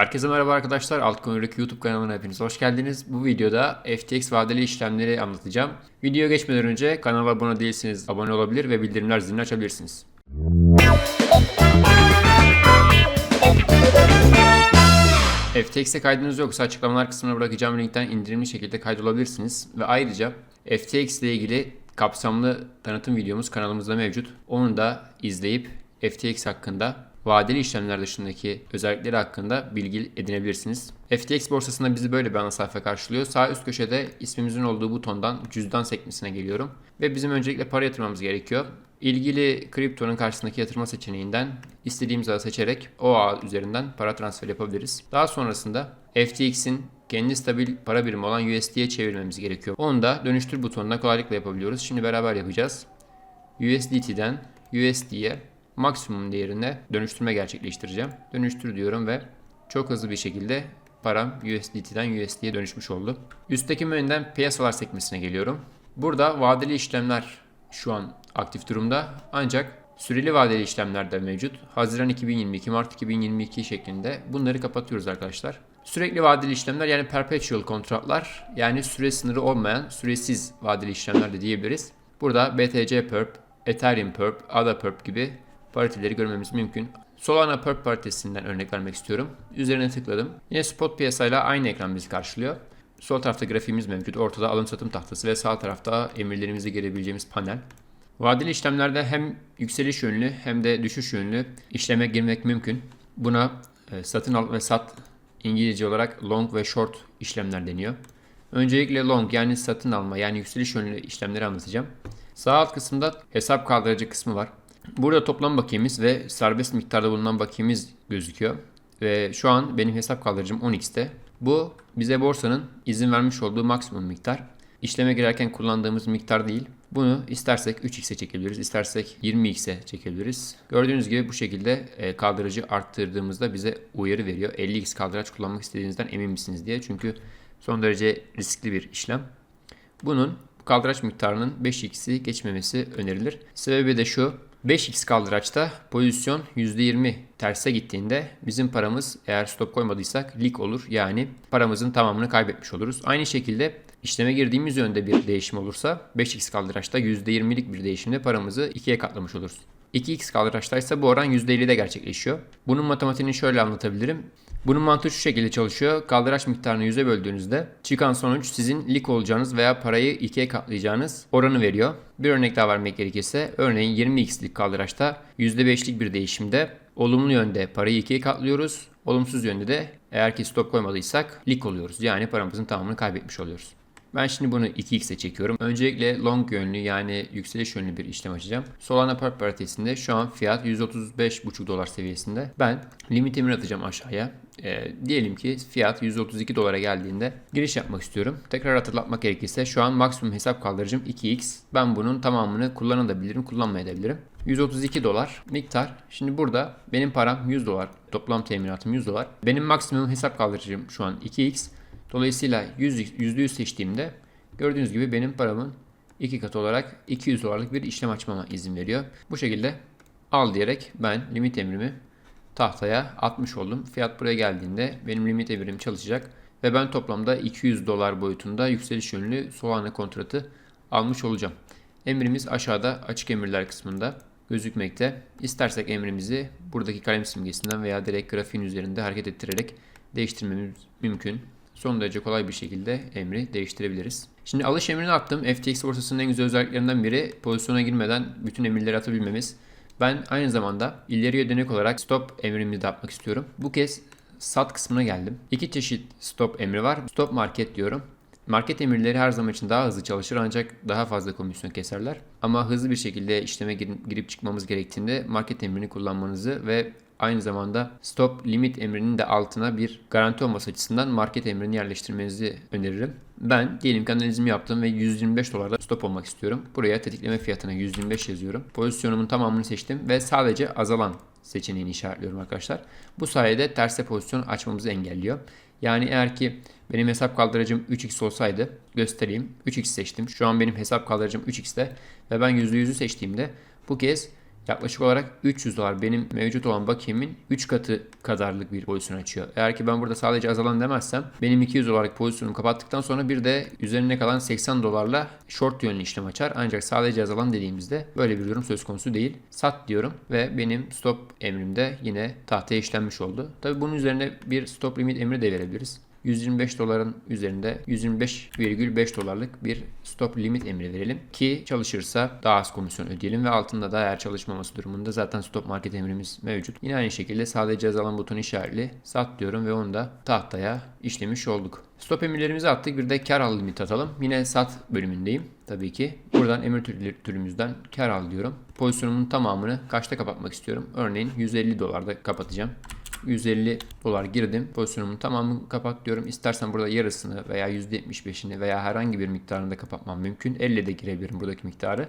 Herkese merhaba arkadaşlar. Altcoin Yürek YouTube kanalına hepiniz hoş geldiniz. Bu videoda FTX vadeli işlemleri anlatacağım. Videoya geçmeden önce kanala abone değilseniz abone olabilir ve bildirimler zilini açabilirsiniz. FTX'e kaydınız yoksa açıklamalar kısmına bırakacağım linkten indirimli şekilde kaydolabilirsiniz. Ve ayrıca FTX ile ilgili kapsamlı tanıtım videomuz kanalımızda mevcut. Onu da izleyip FTX hakkında vadeli işlemler dışındaki özellikleri hakkında bilgi edinebilirsiniz. FTX borsasında bizi böyle bir ana sayfa karşılıyor. Sağ üst köşede ismimizin olduğu butondan cüzdan sekmesine geliyorum. Ve bizim öncelikle para yatırmamız gerekiyor. İlgili kriptonun karşısındaki yatırma seçeneğinden istediğimiz ağı seçerek o ağ üzerinden para transfer yapabiliriz. Daha sonrasında FTX'in kendi stabil para birimi olan USD'ye çevirmemiz gerekiyor. Onu da dönüştür butonuna kolaylıkla yapabiliyoruz. Şimdi beraber yapacağız. USDT'den USD'ye maksimum değerine dönüştürme gerçekleştireceğim. Dönüştür diyorum ve çok hızlı bir şekilde param USDT'den USD'ye dönüşmüş oldu. Üstteki menüden piyasalar sekmesine geliyorum. Burada vadeli işlemler şu an aktif durumda ancak süreli vadeli işlemler de mevcut. Haziran 2022, Mart 2022 şeklinde bunları kapatıyoruz arkadaşlar. Sürekli vadeli işlemler yani perpetual kontratlar yani süre sınırı olmayan süresiz vadeli işlemler de diyebiliriz. Burada BTC Perp, Ethereum Perp, ADA Perp gibi pariteleri görmemiz mümkün. Solana Perp paritesinden örnek vermek istiyorum. Üzerine tıkladım. Yine spot piyasayla aynı ekran bizi karşılıyor. Sol tarafta grafiğimiz mevcut. Ortada alım satım tahtası ve sağ tarafta emirlerimizi görebileceğimiz panel. Vadeli işlemlerde hem yükseliş yönlü hem de düşüş yönlü işleme girmek mümkün. Buna e, satın al ve sat İngilizce olarak long ve short işlemler deniyor. Öncelikle long yani satın alma yani yükseliş yönlü işlemleri anlatacağım. Sağ alt kısımda hesap kaldırıcı kısmı var. Burada toplam bakiyemiz ve serbest miktarda bulunan bakiyemiz gözüküyor. Ve şu an benim hesap kaldırıcım 10x'te. Bu bize borsanın izin vermiş olduğu maksimum miktar. İşleme girerken kullandığımız miktar değil. Bunu istersek 3x'e çekebiliriz, istersek 20x'e çekebiliriz. Gördüğünüz gibi bu şekilde e, kaldırıcı arttırdığımızda bize uyarı veriyor. 50x kaldıraç kullanmak istediğinizden emin misiniz diye. Çünkü son derece riskli bir işlem. Bunun kaldıraç miktarının 5x'i geçmemesi önerilir. Sebebi de şu. 5x kaldıraçta pozisyon %20 terse gittiğinde bizim paramız eğer stop koymadıysak lik olur. Yani paramızın tamamını kaybetmiş oluruz. Aynı şekilde işleme girdiğimiz yönde bir değişim olursa 5x kaldıraçta %20'lik bir değişimde paramızı 2'ye katlamış oluruz. 2x kaldıraçta ise bu oran %50'de gerçekleşiyor. Bunun matematiğini şöyle anlatabilirim. Bunun mantığı şu şekilde çalışıyor. Kaldıraç miktarını 100'e böldüğünüzde çıkan sonuç sizin lik olacağınız veya parayı 2'ye katlayacağınız oranı veriyor. Bir örnek daha vermek gerekirse örneğin 20x'lik kaldıraçta %5'lik bir değişimde olumlu yönde parayı 2'ye katlıyoruz. Olumsuz yönde de eğer ki stop koymadıysak lik oluyoruz. Yani paramızın tamamını kaybetmiş oluyoruz. Ben şimdi bunu 2x'e çekiyorum. Öncelikle long yönlü yani yükseliş yönlü bir işlem açacağım. Solana Perp paritesinde şu an fiyat 135,5 dolar seviyesinde. Ben limit emir atacağım aşağıya. E, diyelim ki fiyat 132 dolara geldiğinde giriş yapmak istiyorum. Tekrar hatırlatmak gerekirse şu an maksimum hesap kaldırıcım 2x. Ben bunun tamamını kullanabilirim, kullanmayabilirim. 132 dolar miktar. Şimdi burada benim param 100 dolar. Toplam teminatım 100 dolar. Benim maksimum hesap kaldırıcım şu an 2x. Dolayısıyla 100, %100 seçtiğimde gördüğünüz gibi benim paramın iki katı olarak 200 dolarlık bir işlem açmama izin veriyor. Bu şekilde al diyerek ben limit emrimi tahtaya atmış oldum. Fiyat buraya geldiğinde benim limit emrim çalışacak ve ben toplamda 200 dolar boyutunda yükseliş yönlü Solana kontratı almış olacağım. Emrimiz aşağıda açık emirler kısmında gözükmekte. İstersek emrimizi buradaki kalem simgesinden veya direkt grafiğin üzerinde hareket ettirerek değiştirmemiz mümkün son derece kolay bir şekilde emri değiştirebiliriz. Şimdi alış emrini attım. FTX borsasının en güzel özelliklerinden biri pozisyona girmeden bütün emirleri atabilmemiz. Ben aynı zamanda ileriye dönük olarak stop emrimi de atmak istiyorum. Bu kez sat kısmına geldim. İki çeşit stop emri var. Stop market diyorum. Market emirleri her zaman için daha hızlı çalışır ancak daha fazla komisyon keserler. Ama hızlı bir şekilde işleme girip çıkmamız gerektiğinde market emrini kullanmanızı ve aynı zamanda stop limit emrinin de altına bir garanti olması açısından market emrini yerleştirmenizi öneririm. Ben diyelim ki analizimi yaptım ve 125 dolarda stop olmak istiyorum. Buraya tetikleme fiyatına 125 yazıyorum. Pozisyonumun tamamını seçtim ve sadece azalan seçeneğini işaretliyorum arkadaşlar. Bu sayede terse pozisyon açmamızı engelliyor. Yani eğer ki benim hesap kaldırıcım 3x olsaydı göstereyim. 3x seçtim. Şu an benim hesap kaldırıcım 3x'te ve ben %100'ü seçtiğimde bu kez yaklaşık olarak 300 dolar benim mevcut olan bakiyemin 3 katı kadarlık bir pozisyon açıyor. Eğer ki ben burada sadece azalan demezsem benim 200 dolarlık pozisyonumu kapattıktan sonra bir de üzerine kalan 80 dolarla short yönlü işlem açar. Ancak sadece azalan dediğimizde böyle bir durum söz konusu değil. Sat diyorum ve benim stop emrimde yine tahtaya işlenmiş oldu. Tabi bunun üzerine bir stop limit emri de verebiliriz. 125 doların üzerinde 125,5 dolarlık bir stop limit emri verelim ki çalışırsa daha az komisyon ödeyelim ve altında da eğer çalışmaması durumunda zaten stop market emrimiz mevcut. Yine aynı şekilde sadece azalan butonu işaretli sat diyorum ve onu da tahtaya işlemiş olduk. Stop emirlerimizi attık. Bir de kar al limit atalım. Yine sat bölümündeyim tabii ki. Buradan emir türü- türümüzden kar al diyorum. Pozisyonumun tamamını kaçta kapatmak istiyorum? Örneğin 150 dolarda kapatacağım. 150 dolar girdim. Pozisyonumun tamamını kapat diyorum. İstersen burada yarısını veya %75'ini veya herhangi bir miktarını da kapatmam mümkün. Elle de girebilirim buradaki miktarı.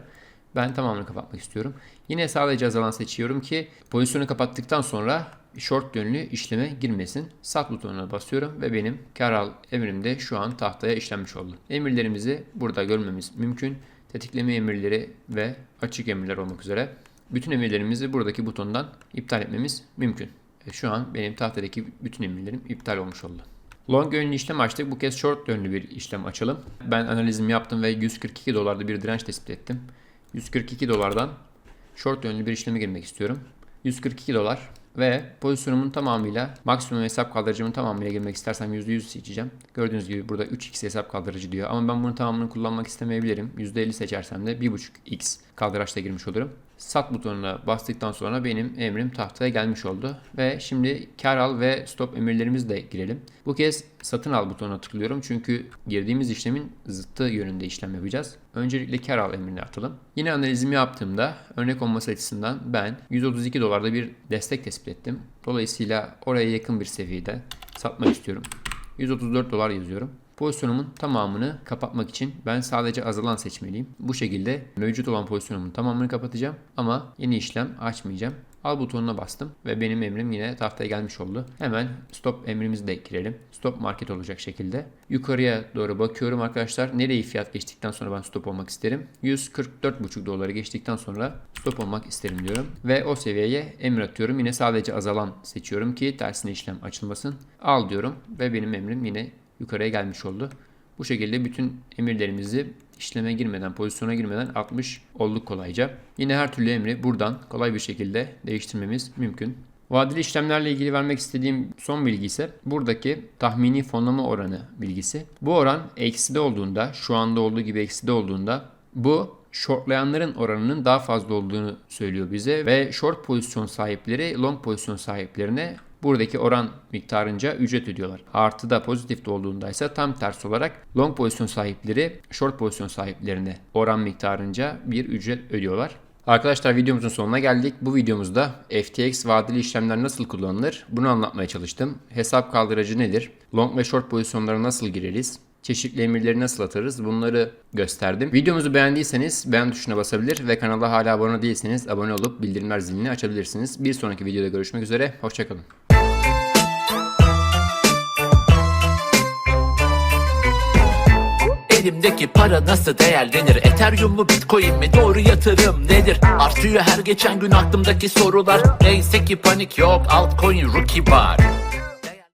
Ben tamamını kapatmak istiyorum. Yine sadece azalan seçiyorum ki pozisyonu kapattıktan sonra short yönlü işleme girmesin. Sat butonuna basıyorum ve benim kar al emrim de şu an tahtaya işlenmiş oldu. Emirlerimizi burada görmemiz mümkün. Tetikleme emirleri ve açık emirler olmak üzere. Bütün emirlerimizi buradaki butondan iptal etmemiz mümkün. E, Şu an benim tahtadaki bütün emirlerim iptal olmuş oldu. Long yönlü işlem açtık. Bu kez short yönlü bir işlem açalım. Ben analizimi yaptım ve 142 dolarda bir direnç tespit ettim. 142 dolardan short yönlü bir işleme girmek istiyorum. 142 dolar ve pozisyonumun tamamıyla maksimum hesap kaldırıcımın tamamıyla girmek istersem %100 seçeceğim. Gördüğünüz gibi burada 3x hesap kaldırıcı diyor ama ben bunun tamamını kullanmak istemeyebilirim. %50 seçersem de 1.5x kaldıraçla girmiş olurum. Sat butonuna bastıktan sonra benim emrim tahtaya gelmiş oldu. Ve şimdi kar al ve stop emirlerimizi de girelim. Bu kez satın al butonuna tıklıyorum çünkü girdiğimiz işlemin zıttı yönünde işlem yapacağız. Öncelikle kar al emrini atalım. Yine analizimi yaptığımda örnek olması açısından ben 132 dolarda bir destek tespit ettim. Dolayısıyla oraya yakın bir seviyede satmak istiyorum. 134 dolar yazıyorum. Pozisyonumun tamamını kapatmak için ben sadece azalan seçmeliyim. Bu şekilde mevcut olan pozisyonumun tamamını kapatacağım ama yeni işlem açmayacağım. Al butonuna bastım ve benim emrim yine tahtaya gelmiş oldu. Hemen stop emrimizi de girelim. Stop market olacak şekilde. Yukarıya doğru bakıyorum arkadaşlar. Nereye fiyat geçtikten sonra ben stop olmak isterim. 144,5 doları geçtikten sonra stop olmak isterim diyorum. Ve o seviyeye emir atıyorum. Yine sadece azalan seçiyorum ki tersine işlem açılmasın. Al diyorum ve benim emrim yine yukarıya gelmiş oldu. Bu şekilde bütün emirlerimizi işleme girmeden, pozisyona girmeden atmış olduk kolayca. Yine her türlü emri buradan kolay bir şekilde değiştirmemiz mümkün. Vadeli işlemlerle ilgili vermek istediğim son bilgi ise buradaki tahmini fonlama oranı bilgisi. Bu oran ekside olduğunda, şu anda olduğu gibi ekside olduğunda bu shortlayanların oranının daha fazla olduğunu söylüyor bize ve short pozisyon sahipleri long pozisyon sahiplerine buradaki oran miktarınca ücret ödüyorlar. Artı da pozitif olduğunda ise tam tersi olarak long pozisyon sahipleri short pozisyon sahiplerine oran miktarınca bir ücret ödüyorlar. Arkadaşlar videomuzun sonuna geldik. Bu videomuzda FTX vadeli işlemler nasıl kullanılır bunu anlatmaya çalıştım. Hesap kaldırıcı nedir? Long ve short pozisyonlara nasıl gireriz? Çeşitli emirleri nasıl atarız bunları gösterdim. Videomuzu beğendiyseniz beğen tuşuna basabilir ve kanala hala abone değilseniz abone olup bildirimler zilini açabilirsiniz. Bir sonraki videoda görüşmek üzere. Hoşçakalın. Elimdeki para nasıl değerlenir? Ethereum mu Bitcoin mi? Doğru yatırım nedir? Artıyor her geçen gün aklımdaki sorular Neyse ki panik yok altcoin rookie var